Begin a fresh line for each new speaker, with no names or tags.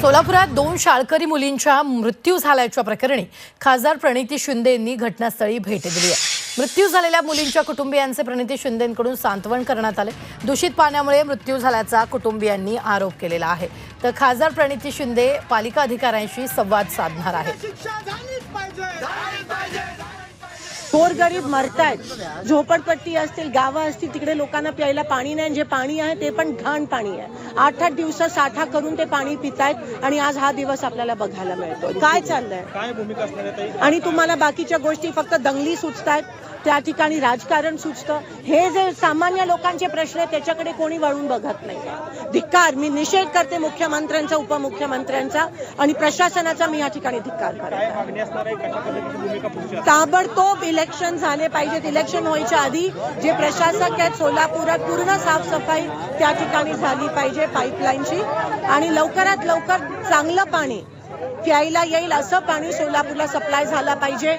सोलापुरात दोन शाळकरी मुलींच्या मृत्यू झाल्याच्या प्रकरणी खासदार प्रणिती शिंदे यांनी घटनास्थळी भेट दिली आहे. मृत्यू झालेल्या मुलींच्या कुटुंबियांचे प्रणिती शिंदेकडून सांत्वन करण्यात आले. दूषित पाण्यामुळे मृत्यू झाल्याचा कुटुंबियांनी आरोप केलेला आहे. तर खासदार प्रणिती शिंदे पालिका अधिकाऱ्यांशी संवाद साधणार
आहे
गोरगरीब मरतायत. झोपडपट्टी असतील गावं असतील तिकडे लोकांना प्यायला पाणी नाही जे पाणी आहे ते पण घाण पाणी आहे. आठ आठ दिवस साठा करून ते पाणी पितायत आणि आज हा दिवस आपल्याला बघायला मिळतो काय चाललंय? आणि तुम्हाला बाकीच्या गोष्टी फक्त दंगली सुचतायत? त्या ठिकाणी राजकारण सुचतं. हे जे सामान्य लोकांचे प्रश्न आहेत त्याच्याकडे कोणी वळून बघत नाही. धिक्कार मी निषेध करते मुख्यमंत्र्यांचा उपमुख्यमंत्र्यांचा आणि प्रशासनाचा मी या ठिकाणी धिक्कार करते ताबडतोब इलेक्शन झाले पाहिजेत. इलेक्शन व्हायच्या आधी जे प्रशासक आहेत सोलापुरात पूर्ण साफसफाई त्या ठिकाणी झाली पाहिजे पाईपलाईनची आणि लवकरात लवकर चांगलं पाणी प्यायला येईल असं पाणी सोलापूरला सप्लाय झाला पाहिजे.